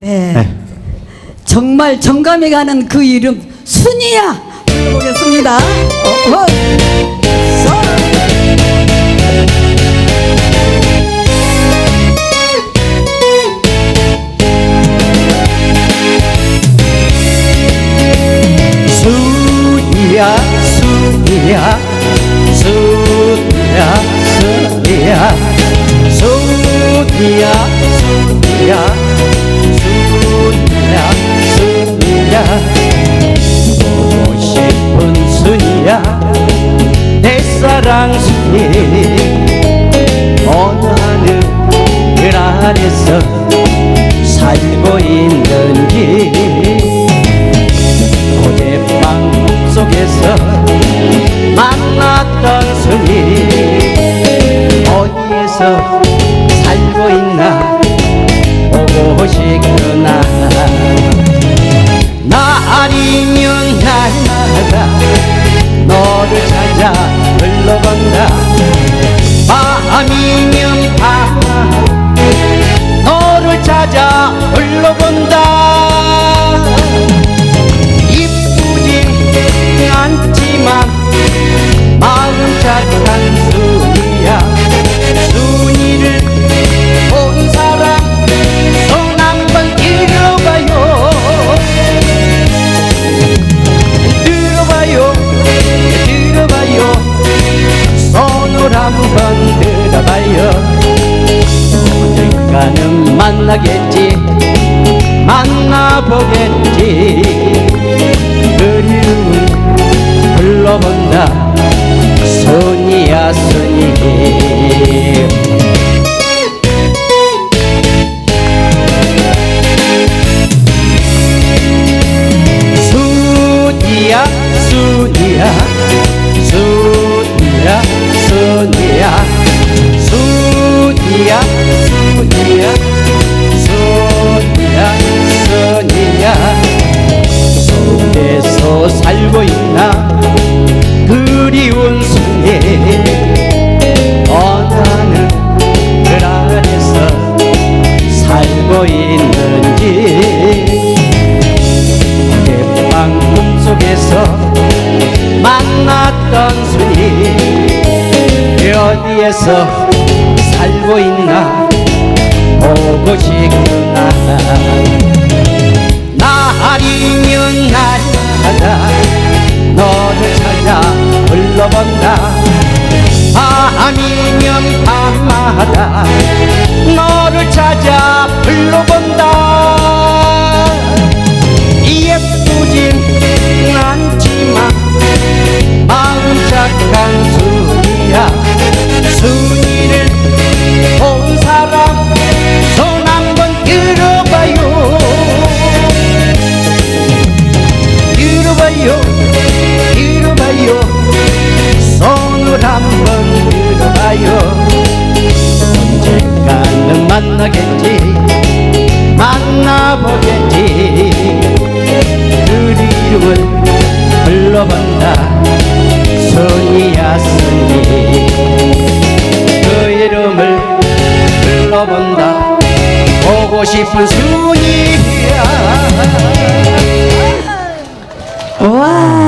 네. 네. 정말 정감이 가는 그 이름 순이야 보겠습니다. 어, 수야 수야 수야 수야 수야 수야. 보고 싶은 순이야. 내 사랑 순이 어느 하늘 아래서 살고 있는지 어젯밤 속에서 만났던 순이 어디에서 carinho. 만나겠지 만나보겠지. 그리움을 불러본다. 손이야 손 있는지. 어젯밤 꿈속에서 만났던 순이 어디에서 살고 있나 보고 싶구나. 나 아니면 날마다 너를 찾아 불러본다. 밤이면 밤마다 보겠지 그리움은 흘러본다 손이야 손이. 그 이름을 흘러본다. 보고 싶은 순이야. 와.